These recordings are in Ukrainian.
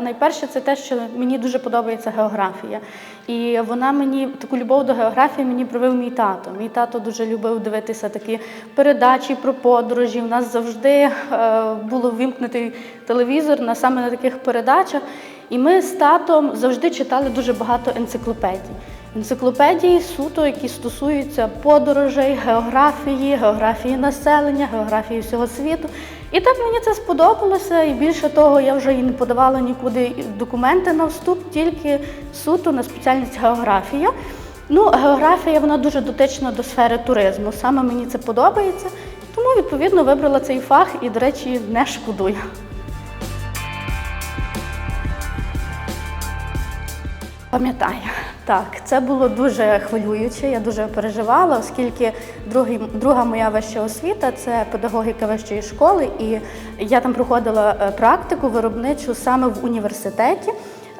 Найперше, це те, що мені дуже подобається географія. І вона мені таку любов до географії мені привив мій тато. Мій тато дуже любив дивитися такі передачі про подорожі. У нас завжди е, було вимкнутий телевізор на саме на таких передачах. І ми з татом завжди читали дуже багато енциклопедій. Енциклопедії суто, які стосуються подорожей, географії, географії населення, географії всього світу. І так мені це сподобалося, і більше того, я вже і не подавала нікуди документи на вступ, тільки суто на спеціальність географія. Ну, географія вона дуже дотична до сфери туризму. Саме мені це подобається, тому відповідно вибрала цей фах і, до речі, не шкодую. Пам'ятаю, так, це було дуже хвилююче. Я дуже переживала, оскільки другий, друга моя вища освіта це педагогіка вищої школи, і я там проходила е, практику виробничу саме в університеті.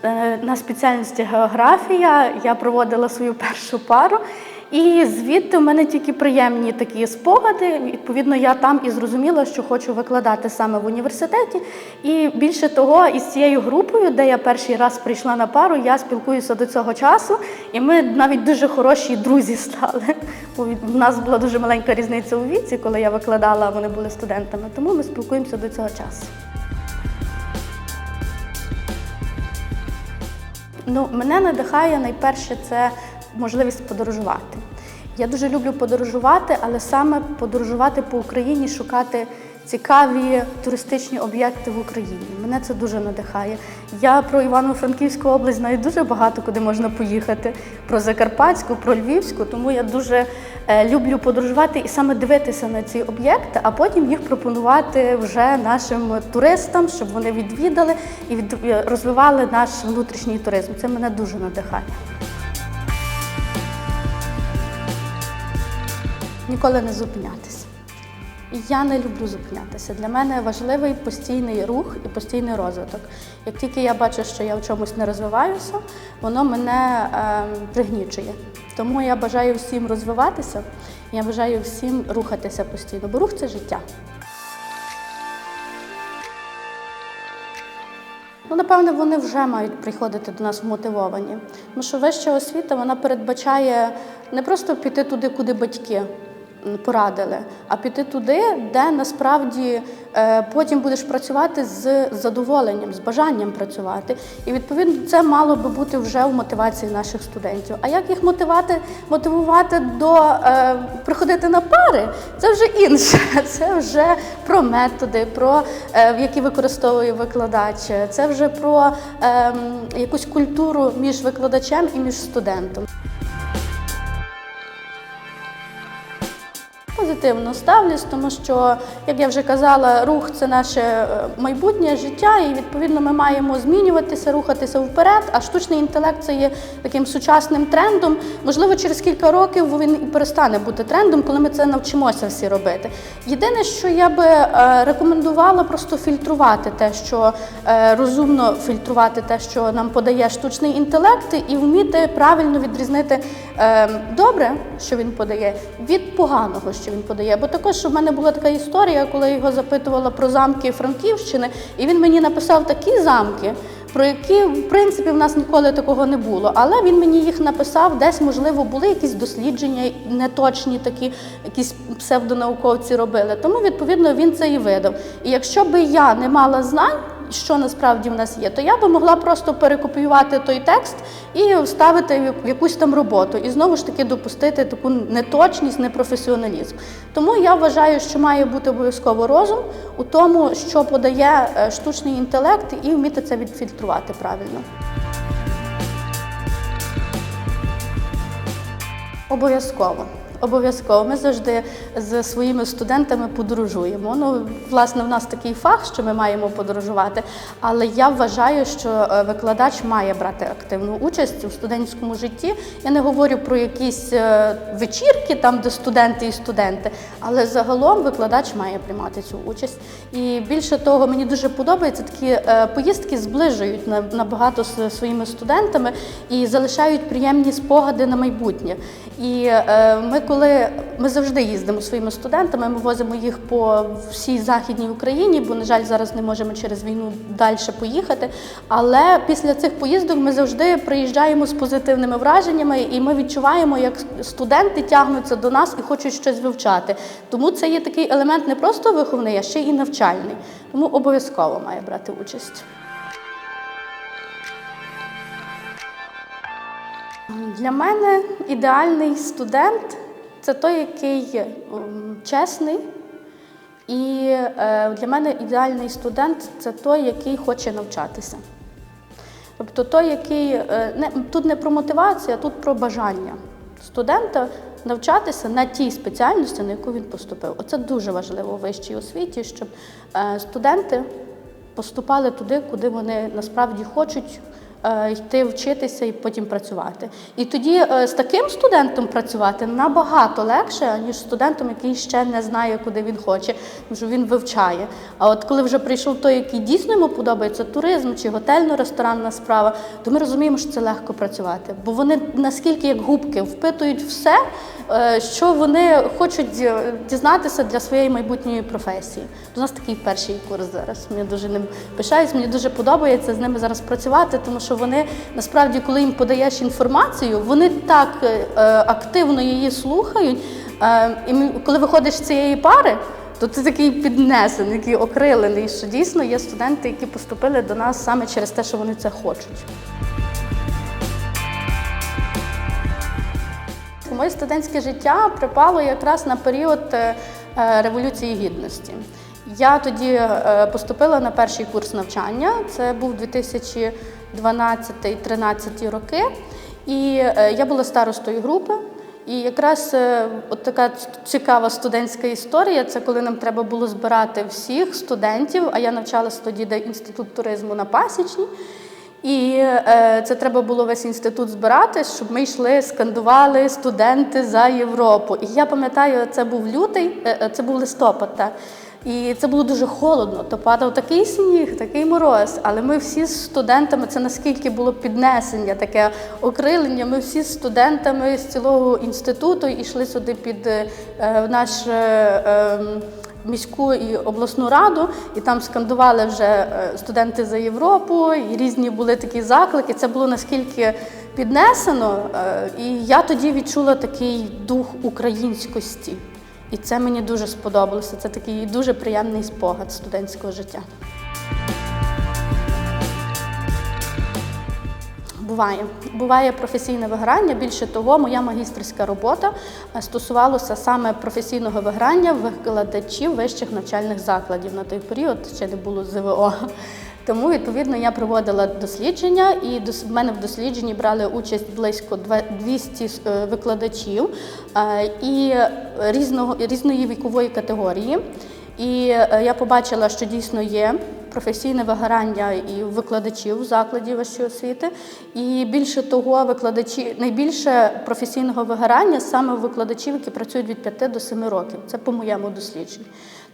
Е, На спеціальності географія я проводила свою першу пару. І звідти в мене тільки приємні такі спогади. Відповідно, я там і зрозуміла, що хочу викладати саме в університеті. І більше того, із цією групою, де я перший раз прийшла на пару, я спілкуюся до цього часу, і ми навіть дуже хороші друзі стали. Бо в нас була дуже маленька різниця у віці, коли я викладала, вони були студентами. Тому ми спілкуємося до цього часу. Ну, мене надихає найперше це можливість подорожувати. Я дуже люблю подорожувати, але саме подорожувати по Україні, шукати цікаві туристичні об'єкти в Україні. Мене це дуже надихає. Я про Івано-Франківську область знаю дуже багато, куди можна поїхати. Про Закарпатську, про Львівську. Тому я дуже е, люблю подорожувати і саме дивитися на ці об'єкти, а потім їх пропонувати вже нашим туристам, щоб вони відвідали і е, розвивали наш внутрішній туризм. Це мене дуже надихає. Ніколи не зупинятися. Я не люблю зупинятися. Для мене важливий постійний рух і постійний розвиток. Як тільки я бачу, що я в чомусь не розвиваюся, воно мене е, пригнічує. Тому я бажаю всім розвиватися, я бажаю всім рухатися постійно, бо рух це життя. Ну, напевне, вони вже мають приходити до нас вмотивовані. Тому що вища освіта вона передбачає не просто піти туди, куди батьки порадили, а піти туди, де насправді е, потім будеш працювати з задоволенням, з бажанням працювати. І відповідно це мало би бути вже в мотивації наших студентів. А як їх мотивувати, мотивувати до е, приходити на пари, це вже інше. Це вже про методи, про е, які використовує викладач. Це вже про е, якусь культуру між викладачем і між студентом. Позитивно ставлюсь, тому що, як я вже казала, рух це наше е, майбутнє життя, і відповідно ми маємо змінюватися, рухатися вперед. А штучний інтелект це є таким сучасним трендом. Можливо, через кілька років він і перестане бути трендом, коли ми це навчимося всі робити. Єдине, що я би е, рекомендувала, просто фільтрувати те, що е, розумно фільтрувати те, що нам подає штучний інтелект, і вміти правильно відрізнити е, добре, що він подає, від поганого, що він подає. Бо також в мене була така історія, коли я його запитувала про замки Франківщини, і він мені написав такі замки. Про які в принципі в нас ніколи такого не було, але він мені їх написав. Десь можливо були якісь дослідження неточні, такі якісь псевдонауковці робили. Тому відповідно він це і видав. І якщо би я не мала знань, що насправді в нас є, то я би могла просто перекопіювати той текст і вставити в якусь там роботу, і знову ж таки допустити таку неточність, непрофесіоналізм. Тому я вважаю, що має бути обов'язково розум у тому, що подає е, штучний інтелект, і вміти це відфільтрувати правильно. Обов'язково. Обов'язково. Ми завжди з своїми студентами подорожуємо. Ну, власне, в нас такий фах, що ми маємо подорожувати. Але я вважаю, що е, викладач має брати активну участь у студентському житті. Я не говорю про якісь е, вечірки, там де студенти і студенти, але загалом викладач має приймати цю участь. І більше того, мені дуже подобається такі е, поїздки зближують на- набагато з своїми студентами і залишають приємні спогади на майбутнє. І ми, коли ми завжди їздимо зі своїми студентами, ми возимо їх по всій західній Україні, бо, на жаль, зараз не можемо через війну далі поїхати. Але після цих поїздок ми завжди приїжджаємо з позитивними враженнями, і ми відчуваємо, як студенти тягнуться до нас і хочуть щось вивчати. Тому це є такий елемент не просто виховний, а ще й навчальний. Тому обов'язково має брати участь. Для мене ідеальний студент це той, який чесний. І е, для мене ідеальний студент це той, який хоче навчатися. Тобто той, який е, не, тут не про мотивацію, а тут про бажання студента навчатися на тій спеціальності, на яку він поступив. Оце дуже важливо у вищій освіті, щоб е, студенти поступали туди, куди вони насправді хочуть йти вчитися і потім працювати. І тоді е, з таким студентом працювати набагато легше, ніж студентом, який ще не знає, куди він хоче, що він вивчає. А от коли вже прийшов той, який дійсно йому подобається туризм чи готельно-ресторанна справа, то ми розуміємо, що це легко працювати. Бо вони наскільки як губки впитують все, е, що вони хочуть е, дізнатися для своєї майбутньої професії. У нас такий перший курс зараз. Мені дуже ним пишаюсь, мені дуже подобається з ними зараз працювати, тому що вони насправді, коли їм подаєш інформацію, вони так е, е, активно її слухають. Е, І коли виходиш з цієї пари, то ти такий піднесений, такий окрилений, що дійсно є студенти, які поступили до нас саме через те, що вони це хочуть. Моє студентське життя припало якраз на період Революції Гідності. Я тоді поступила на перший курс навчання, це був 2012-13 роки, і е, я була старостою групи. І якраз е, от така цікава студентська історія це коли нам треба було збирати всіх студентів, а я навчалася тоді де інститут туризму на Пасічній. І е, це треба було весь інститут збирати, щоб ми йшли, скандували студенти за Європу. І я пам'ятаю, це був лютий, е, це був листопад. Та. І це було дуже холодно, то падав такий сніг, такий мороз. Але ми всі з студентами, це наскільки було піднесення, таке окрилення. Ми всі з студентами з цілого інституту йшли сюди під е, е, наш. е, ем, міську і обласну раду, і там скандували вже е, студенти за Європу, і різні були такі заклики. Це було наскільки піднесено, е, і я тоді відчула такий дух українськості. І це мені дуже сподобалося. Це такий дуже приємний спогад студентського життя. Буває. Буває професійне виграння. Більше того, моя магістерська робота е, стосувалася саме професійного виграння викладачів вищих навчальних закладів. На той період ще не було ЗВО. Тому, відповідно, я проводила дослідження, і в мене в дослідженні брали участь близько 200 е, викладачів е, і різного, різної вікової категорії. І е, я побачила, що дійсно є професійне вигорання і викладачів в закладі вищої освіти. І більше того, викладачі найбільше професійного вигорання саме у викладачів, які працюють від 5 до 7 років. Це по моєму дослідженню.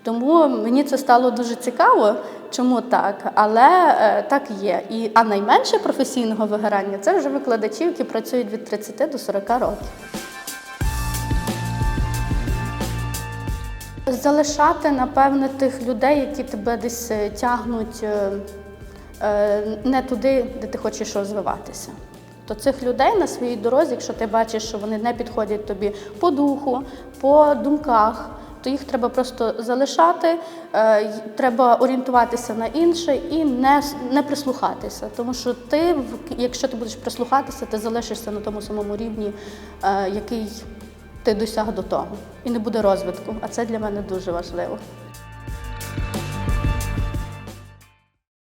Тому мені це стало дуже цікаво, чому так, але е, так є. І а найменше професійного вигорання це вже викладачі, які працюють від 30 до 40 років. Залишати, напевне, тих людей, які тебе десь е, тягнуть е, е, не туди, де ти хочеш розвиватися. То цих людей на своїй дорозі, якщо ти бачиш, що вони не підходять тобі по духу, по думках, то їх треба просто залишати, е, треба орієнтуватися на інше і не, не прислухатися. Тому що ти, якщо ти будеш прислухатися, ти залишишся на тому самому рівні, е, який ти досяг до того. І не буде розвитку. А це для мене дуже важливо.